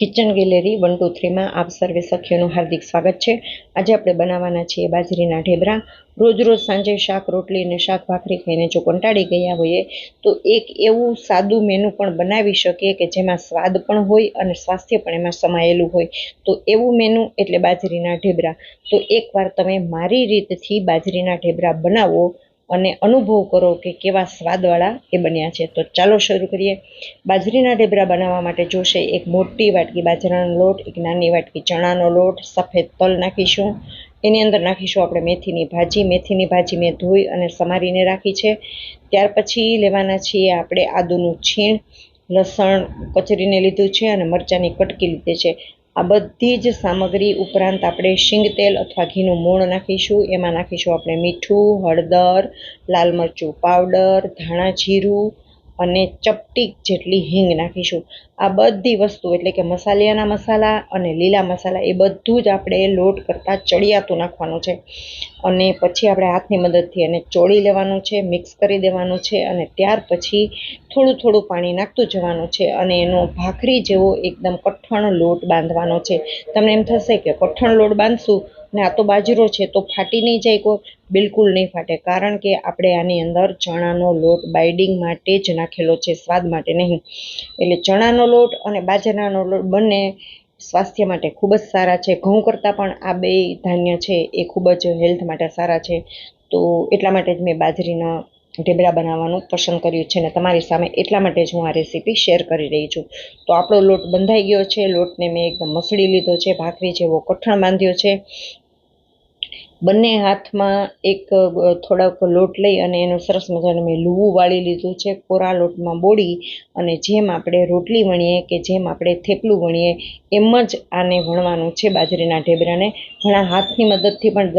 Kitchen gallery one two થ્રીમાં આપ સર્વે સખીઓનું હાર્દિક સ્વાગત છે. આજે આપણે બનાવવાના છીએ બાજરીના ઢેબરા. રોજ રોજ સાંજે શાક, રોટલી અને શાક ભાખરી ખાઈને જો કંટાળી ગયા હોઈએ, તો એક એવું સાદું મેનુ પણ બનાવી શકીએ કે જેમાં સ્વાદ પણ હોય અને સ્વાસ્થ્ય પણ એમાં સમાયેલું હોય. તો એવું મેનુ એટલે બાજરીના ઢેબરા. તો એકવાર તમે મારી રીતથી બાજરીના ઢેબરા બનાવો અને અનુભવ કરો કે કેવા સ્વાદવાળા એ બન્યા છે. તો ચાલો શરૂ કરીએ. બાજરીના ઢેબરા બનાવવા માટે જોશે એક મોટી વાટકી બાજરાનો લોટ, એક નાની વાટકી ચણાનો લોટ, સફેદ તલ નાખીશું. એની અંદર નાખીશું આપણે મેથીની ભાજી. મેથીની ભાજી મેં ધોઈ અને સમારીને રાખી છે. ત્યાર પછી લેવાના છીએ આપણે આદુનું છીણ. લસણ કચરીને લીધું છે અને મરચાંની કટકી લીધી છે. આ બધી જ સામગ્રી ઉપરાંત આપણે શીંગ તેલ અથવા ઘીનું મૂળ નાખીશું. એમાં નાખીશું આપણે મીઠું, હળદર, લાલ મરચું પાવડર ધાણા જીરું અને ચપટી જેટલી હિંગ નાખીશું. આ બધી વસ્તુ એટલે કે મસાલિયાના મસાલા અને લીલા મસાલા એ બધું જ આપણે લોટ કરતાં ચડિયાતું નાખવાનું છે. અને પછી આપણે હાથની મદદથી એને ચોળી લેવાનું છે, મિક્સ કરી દેવાનું છે અને ત્યાર પછી થોડું થોડું પાણી નાખતું જવાનું છે અને એનો ભાખરી જેવો એકદમ કઠણ લોટ બાંધવાનો છે. તમને એમ થશે કે કઠણ લોટ બાંધશું? ને આ તો બાજરો છે, તો ફાટી નહીં જાય કોઈ? બિલકુલ નહીં ફાટે. કારણ કે આપણે આની અંદર ચણાનો લોટ બાઇડિંગ માટે જ નાખેલો છે, સ્વાદ માટે નહીં. એટલે ચણાનો લોટ અને બાજરાનો લોટ બંને સ્વાસ્થ્ય માટે ખૂબ જ સારા છે. ઘઉં કરતાં પણ આ બે ધાન્ય છે, એ ખૂબ જ હેલ્થ માટે સારા છે. તો એટલા માટે જ મેં બાજરીના ઢેબરા બનાવવાનું પસંદ કર્યું છે અને તમારી સામે એટલા માટે જ હું આ રેસીપી શેર કરી રહી છું. તો આપણો લોટ બંધાઈ ગયો છે, લોટને મેં એકદમ મસળી લીધો છે, ભાખરી જેવો કઠણ બાંધ્યો છે. બંને હાથમાં એક થોડાક લોટ લઈ અને એનું સરસ મજાનું મેં લૂવું વાળી લીધું છે. કોરા લોટમાં બોળી અને જેમ આપણે રોટલી વણીએ કે જેમ આપણે થેપલું વણીએ એમ જ આને વણવાનું છે બાજરીના ઢેબરાને. ઘણા હાથની મદદથી પણ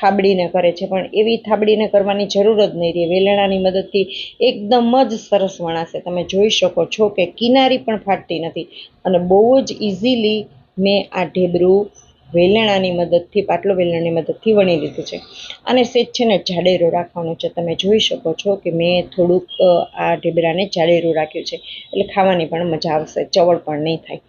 થાબડીને કરે છે. પણ એવી થાબડીને કરવાની જરૂર જ નહીં રહે. વેલણાની મદદથી એકદમ જ સરસ વણાશે. તમે જોઈ શકો છો કે કિનારી પણ ફાટતી નથી. અને બહુ જ ઇઝીલી મેં આ ઢેબરું વેલણાની મદદથી પાટલો વેલણની મદદથી વણી લીધું છે. અને સેજ છે ને, જાડેરો રાખવાનો છે. તમે જોઈ શકો છો કે મેં થોડુંક આ ઢેબરાને જાડેરું રાખ્યું છે. એટલે ખાવાની પણ મજા આવશે. ચવળ પણ નહીં થાય.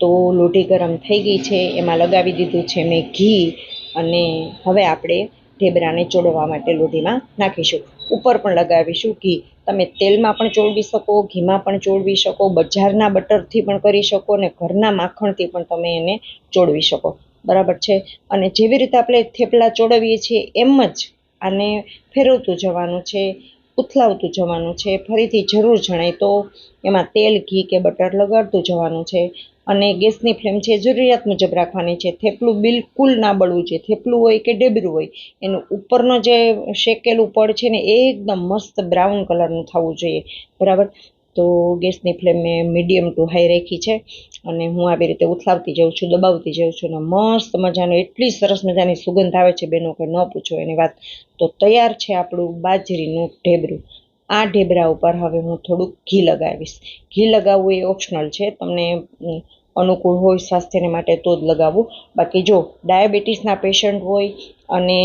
તો લોઢી ગરમ થઈ ગઈ છે. એમાં લગાવી દીધું છે મેં ઘી. અને હવે આપણે ઢેબરાને ચોળવા માટે લોઢીમાં નાખીશું. ઉપર પણ લગાવીશું ઘી. તમે તેલમાં પણ ચોળવી શકો, ઘીમાં પણ ચોળવી શકો, બજારના બટરથી પણ કરી શકો અને ઘરના માખણથી પણ તમે એને ચોળવી શકો. બરાબર છે? અને જેવી રીતે આપણે થેપલા ચોળવીએ છીએ એમ જ આને ફેરવતું જવાનું છે. ઉથલાવતું જવાનું છે, ફરીથી જરૂર જણાય તો એમાં તેલ, ઘી કે બટર લગાડતું જવાનું છે અને ગેસની ફ્લેમ છે જરૂરિયાત મુજબ રાખવાની છે. થેપલું બિલકુલ ના બળવું જોઈએ. થેપલું હોય કે ડેબરું હોય, એનું ઉપરનો જે શેકેલું પડ છે ને એ એકદમ મસ્ત બ્રાઉન કલરનું થવું જોઈએ. બરાબર? તો ગેસની ફ્લેમ મેં મીડિયમ ટુ હાઈ રાખી છે અને હું આવી રીતે ઉથલાવતી જાઉં છું, દબાવતી જાઉં છું અને મસ્ત મજાનો, એટલી સરસ મજાની સુગંધ આવે છે બેનો કે ન પૂછો એની વાત. તો તૈયાર છે આપણું બાજરીનું ઢેબરું. આ ઢેબરા ઉપર હવે હું થોડુંક ઘી લગાવીશ. ઘી લગાવવું એ ઓપ્શનલ છે, તમને અનુકૂળ હોય સ્વાસ્થ્યને માટે તો જ લગાવવું બાકી જો ડાયાબિટીસના પેશન્ટ હોય અને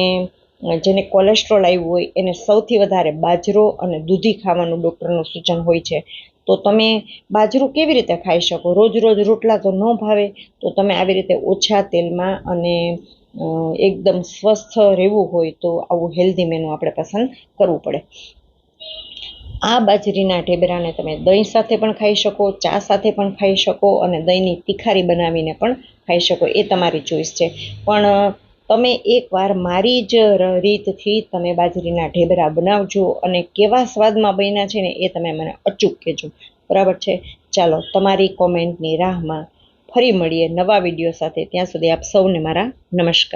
જેને કોલેસ્ટ્રોલ આવ્યું હોય, એને સૌથી વધારે બાજરો અને દૂધી ખાવાનું ડૉક્ટરનું સૂચન હોય છે. તો તમે બાજરું કેવી રીતે ખાઈ શકો? રોજ રોજ રોટલા તો ન ભાવે, તો તમે આવી રીતે ઓછા તેલમાં અને એકદમ સ્વસ્થ રહેવું હોય તો આવું હેલ્ધી મેનુ આપણે પસંદ કરવું પડે. આ બાજરીના ઢેબરાને તમે દહીં સાથે પણ ખાઈ શકો, ચા સાથે પણ ખાઈ શકો અને દહીંની તિખારી બનાવીને પણ ખાઈ શકો. એ તમારી ચોઈસ છે. પણ તમે એકવાર મારી જ રીતથી તમે બાજરીના ઢેબરા બનાવજો અને કેવા સ્વાદમાં બન્યા છે ને એ તમે મને અચૂક કહેજો. બરાબર છે? ચાલો, તમારી કોમેન્ટની રાહમાં ફરી મળીએ નવા વીડિયો સાથે. ત્યાં સુધી આપ સૌને મારા નમસ્કાર.